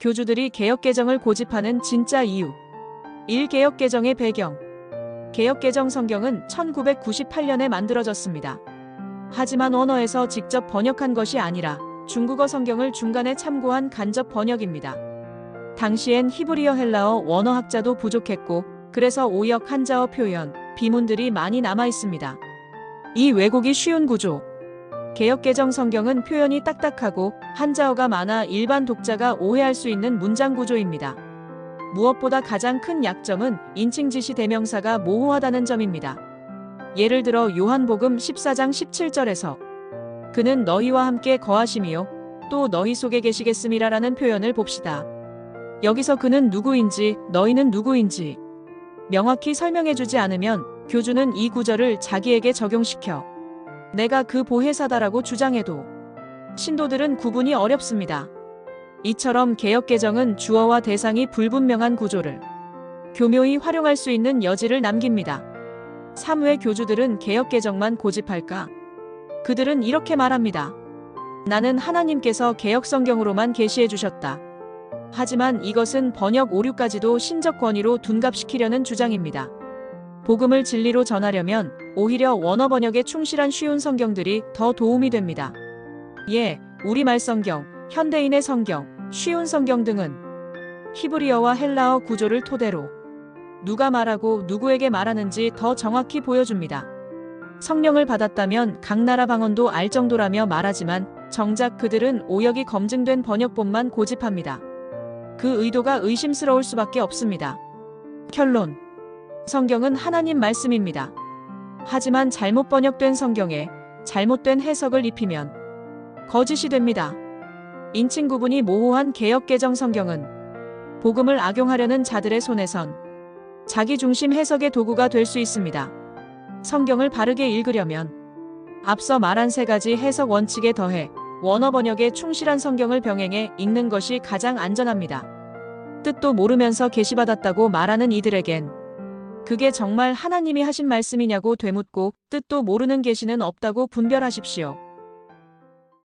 교주들이 개혁개정을 고집하는 진짜 이유. 1. 개혁개정의 배경. 개혁개정 성경은 1998년에 만들어졌습니다. 하지만 언어에서 직접 번역한 것이 아니라 중국어 성경을 중간에 참고한 간접 번역입니다. 당시엔 히브리어 헬라어 원어학자도 부족했고 그래서 오역 한자어 표현, 비문들이 많이 남아 있습니다. 이 왜곡이 쉬운 구조. 개혁개정 성경은 표현이 딱딱하고 한자어가 많아 일반 독자가 오해할 수 있는 문장 구조입니다. 무엇보다 가장 큰 약점은 인칭 지시 대명사가 모호하다는 점입니다. 예를 들어 요한복음 14장 17절에서 그는 너희와 함께 거하심이요 또 너희 속에 계시겠음이라라는 표현을 봅시다. 여기서 그는 누구인지 너희는 누구인지 명확히 설명해 주지 않으면 교주는 이 구절을 자기에게 적용시켜 내가 그 보혜사다라고 주장해도 신도들은 구분이 어렵습니다. 이처럼 개혁개정은 주어와 대상이 불분명한 구조를 교묘히 활용할 수 있는 여지를 남깁니다. 3회 교주들은 개혁개정만 고집할까? 그들은 이렇게 말합니다. 나는 하나님께서 개혁성경으로만 계시해 주셨다. 하지만 이것은 번역 오류까지도 신적 권위로 둔갑시키려는 주장입니다. 복음을 진리로 전하려면 오히려 원어 번역에 충실한 쉬운 성경들이 더 도움이 됩니다. 예, 우리말 성경, 현대인의 성경, 쉬운 성경 등은 히브리어와 헬라어 구조를 토대로 누가 말하고 누구에게 말하는지 더 정확히 보여줍니다. 성령을 받았다면 각 나라 방언도 알 정도라며 말하지만 정작 그들은 오역이 검증된 번역본만 고집합니다. 그 의도가 의심스러울 수밖에 없습니다. 결론. 성경은 하나님 말씀입니다. 하지만 잘못 번역된 성경에 잘못된 해석을 입히면 거짓이 됩니다. 인칭 구분이 모호한 개혁개정 성경은 복음을 악용하려는 자들의 손에선 자기 중심 해석의 도구가 될 수 있습니다. 성경을 바르게 읽으려면 앞서 말한 세 가지 해석 원칙에 더해 원어 번역에 충실한 성경을 병행해 읽는 것이 가장 안전합니다. 뜻도 모르면서 계시받았다고 말하는 이들에겐 그게 정말 하나님이 하신 말씀이냐고 되묻고 뜻도 모르는 계시는 없다고 분별하십시오.